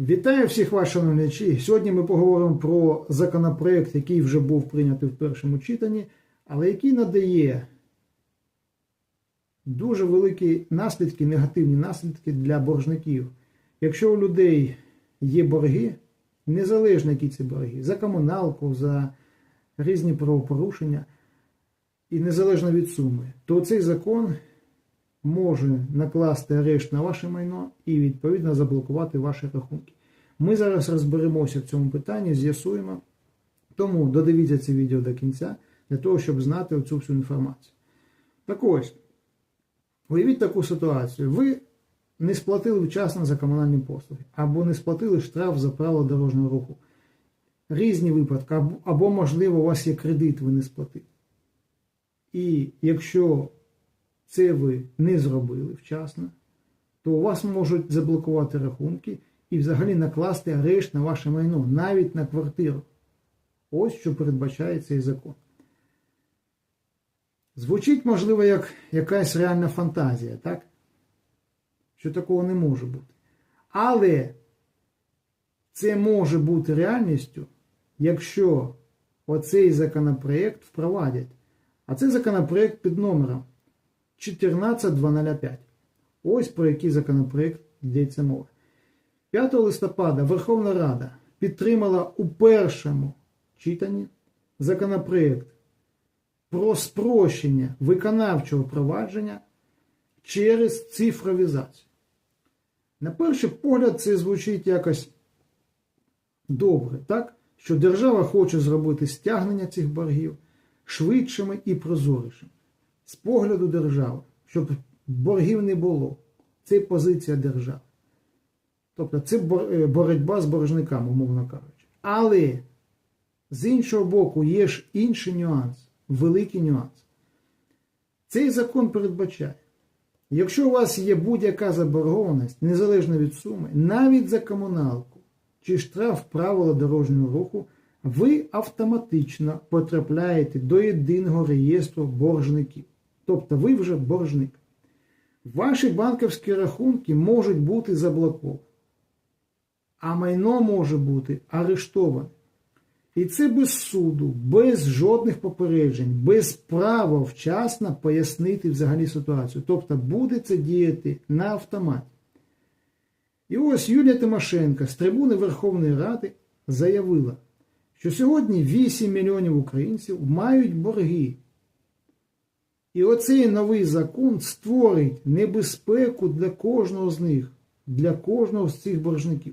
Вітаю всіх вас, шановні глядачі. Сьогодні ми поговоримо про законопроект, який вже був прийнятий в першому читанні, але який надає дуже великі наслідки, негативні наслідки для боржників. Якщо у людей є борги, незалежно які ці борги, за комуналку, за різні правопорушення, і незалежно від суми, то цей закон може накласти арешт на ваше майно і відповідно заблокувати ваші рахунки. Ми зараз розберемося в цьому питанні, з'ясуємо. Тому додивіться це відео до кінця для того, щоб знати оцю всю інформацію. Так ось, уявіть таку ситуацію. Ви не сплатили вчасно за комунальні послуги, або не сплатили штраф за правила дорожнього руху. Різні випадки, або, можливо, у вас є кредит, ви не сплатили. І якщо це ви не зробили вчасно, то у вас можуть заблокувати рахунки і взагалі накласти арешт на ваше майно, навіть на квартиру. Ось що передбачає цей закон. Звучить, можливо, як якась реальна фантазія, так? Що такого не може бути. Але це може бути реальністю, якщо оцей законопроект впровадять. А це законопроект під номером 14205. Ось про який законопроект йдеться мова. 5 листопада Верховна Рада підтримала у першому читанні законопроект про спрощення виконавчого провадження через цифровізацію. На перший погляд, це звучить якось добре, так? Що держава хоче зробити стягнення цих боргів швидшими і прозорішими. З погляду держави, щоб боргів не було. Це позиція держави. Тобто це боротьба з боржниками, умовно кажучи. Але з іншого боку, є ж інший нюанс, великий нюанс. Цей закон передбачає, якщо у вас є будь-яка заборгованість, незалежно від суми, навіть за комуналку чи штраф правила дорожнього руху, ви автоматично потрапляєте до єдиного реєстру боржників. Тобто ви вже боржник. Ваші банківські рахунки можуть бути заблоковані, а майно може бути арештоване. І це без суду, без жодних попереджень, без права вчасно пояснити взагалі ситуацію. Тобто буде це діяти на автоматі. І ось Юлія Тимошенко з трибуни Верховної Ради заявила, що сьогодні 8 мільйонів українців мають борги. І оцей новий закон створить небезпеку для кожного з них, для кожного з цих боржників.